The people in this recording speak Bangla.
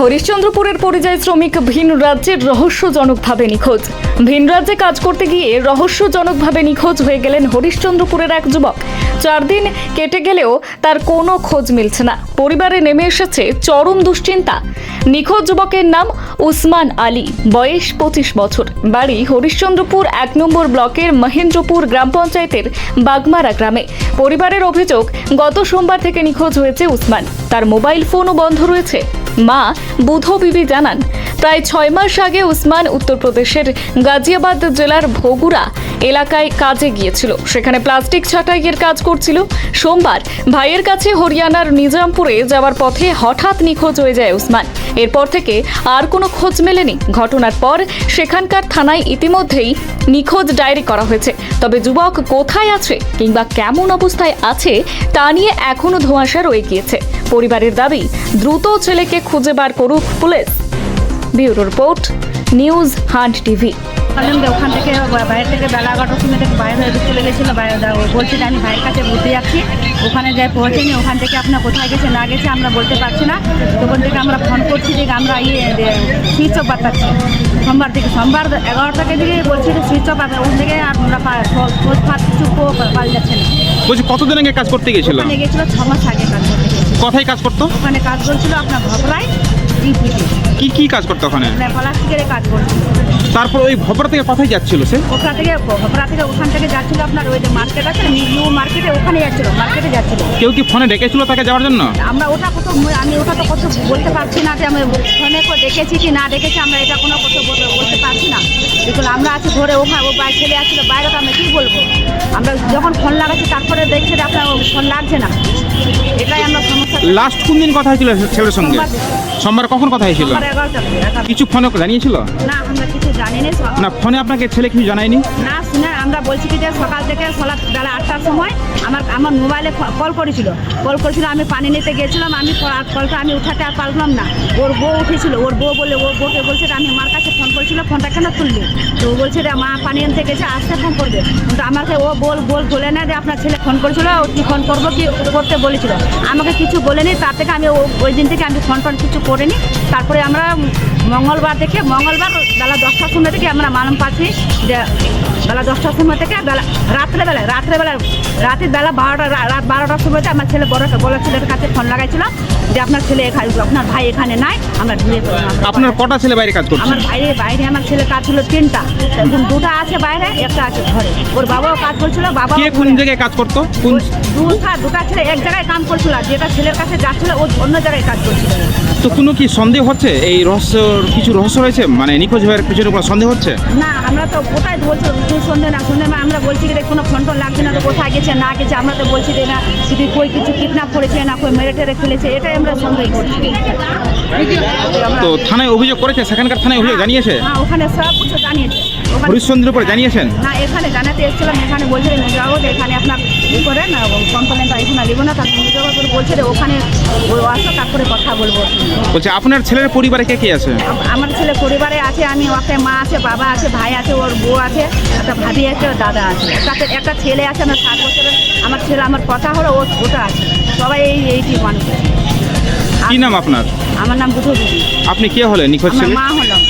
হরিশ্চন্দ্রপুরের পরিযায়ী শ্রমিক ভিন রাজ্যের রহস্যজনকভাবে নিখোঁজ। ভিন রাজ্যে কাজ করতে গিয়ে রহস্যজনকভাবে নিখোঁজ হয়ে গেলেন হরিশ্চন্দ্রপুরের এক যুবক। চার দিন কেটে গেলেও তার কোনো খোঁজ মিলছে না। পরিবারে নেমে এসেছে চরম দুশ্চিন্তা। নিখোঁজ যুবকের নাম উসমান আলী, বয়স পঁচিশ বছর। বাড়ি হরিশ্চন্দ্রপুর এক নম্বর ব্লকের মহেন্দ্রপুর গ্রাম পঞ্চায়েতের বাগমারা গ্রামে। পরিবারের অভিযোগ, গত সোমবার থেকে নিখোঁজ হয়েছে উসমান। তার মোবাইল ফোনও বন্ধ রয়েছে। মা বুধ বিবি জানান প্রায় ছয় মাস আগে উসমান উত্তরপ্রদেশের গাজিয়াবাদ জেলার ভোগুড়া এলাকায় কাজে গিয়েছিল। সেখানে প্লাস্টিক ছাঁটাইয়ের কাজ করছিল। সোমবার ভাইয়ের কাছে হরিয়ানার নিজামপুরে যাওয়ার পথে হঠাৎ নিখোঁজ হয়ে যায় উসমান। এরপর থেকে আর কোনো খোঁজ মেলেনি। ঘটনার পর সেখানকার থানায় ইতিমধ্যেই নিখোঁজ ডায়েরি করা হয়েছে। তবে যুবক কোথায় আছে কিংবা কেমন অবস্থায় আছে তা নিয়ে এখনও ধোঁয়াশা রয়ে গিয়েছে। পরিবারের দাবি, দ্রুত ছেলেকে খুঁজে বার করুক police. Bureau report news hunt TV. বললাম ওখান থেকে বাইরে থেকে বেলা এগারোটার সময় থেকে বাইরে হয়ে চলে গেছিল বাইরে যে আমি ভাইয়ের কাছে ঘুরতে যাচ্ছি ওখানে যাই পৌঁছেনি ওখান থেকে আপনার কোথায় গেছে না গেছে আমরা বলতে পারছি না। তখন থেকে আমরা ফোন করছি যে আমরা ইয়ে সুইচ অফ বাতাচ্ছি। সোমবার থেকে সোমবার এগারোটাকে দিকে বলছি যে সুইচ অফ আছে ওখান থেকে আর আমরা খোঁজ কিছু পো- পাওয়া যাচ্ছে না। বলছি কতদিন আগে কাজ করতে গেছিল? ওখানে গেছিল ছ মাস আগে কাজ করতে কোথায় কাজ করতো? ওখানে কাজ করছিল আপনার ভবরায় ডিপিতে কি কি কাজ করতো ওখানে? মানে প্লাস্টিকের কাজ করছিল তারপর ওই ভবরা থেকে কোথায় যাচ্ছিল সে? ওখান থেকে ওখান থেকে ওখান থেকে যাচ্ছিল আপনার ওই যে মার্কেট আছে নিউ মার্কেটে ওখানে যাচ্ছিল মার্কেটে যাচ্ছিল। কেউ কি ফোনে ডেকেছিল তাকে যাওয়ার জন্য? আমরা ওটা কত আমি ওটা তো কত বলতে পারছি না যে আমি ফোনে করে ডেকেছি কি না ডেকেছি আমরা এটা কোনো কত বল- বলতে পারছি না। দেখুন আমরা আছি ধরে ওখানে ও বাইরে ছেলে আসছিল বাইরে তো আমরা কী বলব? আমরা যখন ফোন লাগাচ্ছি তারপরে দেখছি যে আপনার ফোন লাগছে না। এটাই আমরা সমস্যা। লাস্ট কোন দিন কথা হয়েছিল ছেলের সঙ্গে? সোমবার কখন কথা হয়েছিল? কিছু ফোনে জানিয়েছিল? না আমরা কিছু জানি না না ফোনে আপনাকে ছেলে কিছু জানায়নি? না শুনে আমরা বলছি কি যে সকাল থেকে সকাল বেলা আটটার সময় আমার আমার মোবাইলে কল করেছিল। কল করেছিল আমি পানি নিতে গেছিলাম আমি কলটা আমি উঠাতে আর পারলাম না। ওর বউ উঠেছিল ওর বউ বলে ওর বউকে বলছে আমি আমার কাছে ফোন করেছিল ফোনটা কেন তুললি? তো ও বলছে যে মা পানি আনতে গেছে আসতে ফোন করবে। কিন্তু আমাকে ও বল বল বলে না যে আপনার ছেলে ফোন করেছিল ও কি ফোন করব কি করতে বলেছিল। আমাকে কিছু বলেনি তার থেকে আমি ও- ওই দিন থেকে আমি ফোন টোন কিছু করিনি। তারপরে আমরা মঙ্গলবার থেকে মঙ্গলবার বেলা দশটার সময় থেকে আমরা মালুম পাচ্ছি। যে বেলা দশটার সময় থেকে বেলা রাত্রেবেলা রাত্রেবেলা রাতের বেলা বারোটা রাত বারোটার সময়তে আমার ছেলে বড় বড় ছেলের কাছে ফোন লাগাইছিলাম যে আপনার ছেলে এখানে আপনার ভাই এখানে নাই আমরা ঢুয়ে আপনার কটা ছেলে বাইরে কাজ করছে? আমার বাইরে বাইরে আমার ছেলে কাজ ছিল তিনটা। এখন দুটো আছে বাইরে একটা আছে ঘরে। ওর বাবাও কাজ করছিল বাবা কে কোন জায়গায় কাজ করতো? কোন দুটা দুটা ছেলে এক জায়গায় কাম করছিল যেটা ছেলের কাছে যাচ্ছিল ও অন্য জায়গায় কাজ করছিল। তো কোনো কি সন্দেহ হচ্ছে? এই রহস্য কিছু রহস্য রয়েছে? মানে নিখোঁজ হওয়ার পিছনে কোনো সন্দেহ হচ্ছে? না আমরা তো কোথায় বলছি তুই সন্ধ্যে না সন্ধ্যে না আমরা বলছি যে কোনো ফোন টোন লাগছে না তো কোথায় গেছে না গেছে আমরা তো বলছি যে না যদি কই কিছু কিডন্যাপ করেছে না কই মেরে টেরে ফেলেছে এটাই আমরা সন্দেহ করছি তো থানায় অভিযোগ করেছে? সেখানকার থানায় অভিযোগ জানিয়েছে? হ্যাঁ ওখানে সব কিছু জানিয়েছে। ওখানে হরিশ্চন্দ্রের উপরে জানিয়েছেন? না এখানে জানাতে এসেছিলাম এখানে বলছে যে যে এখানে আপনার ই করে না কমপ্লেনটা এখানে নেব না তারপর নিজের বলছে যে ওখানে ও আসো তারপরে কথা বলব। বলছে আপনার ছেলের পরিবারে কে কে আছে? আম- আমার ছেলে পরিবারে আছে আমি ওকে মা আছে বাবা আছে ভাই আছে ওর বউ আছে একটা ভাবি আছে ওর দাদা আছে। একটা একটা ছেলে আছে আমার সাত বছরের আমার ছেলে আমার কথা হলো ও ওটা আছে। সবাই এই এইটি মানুষ কি নাম আপনার? আমার নাম বুধু আপনি কে হলেন নিখোঁজ ছিলেন ছেলে? মা হলাম।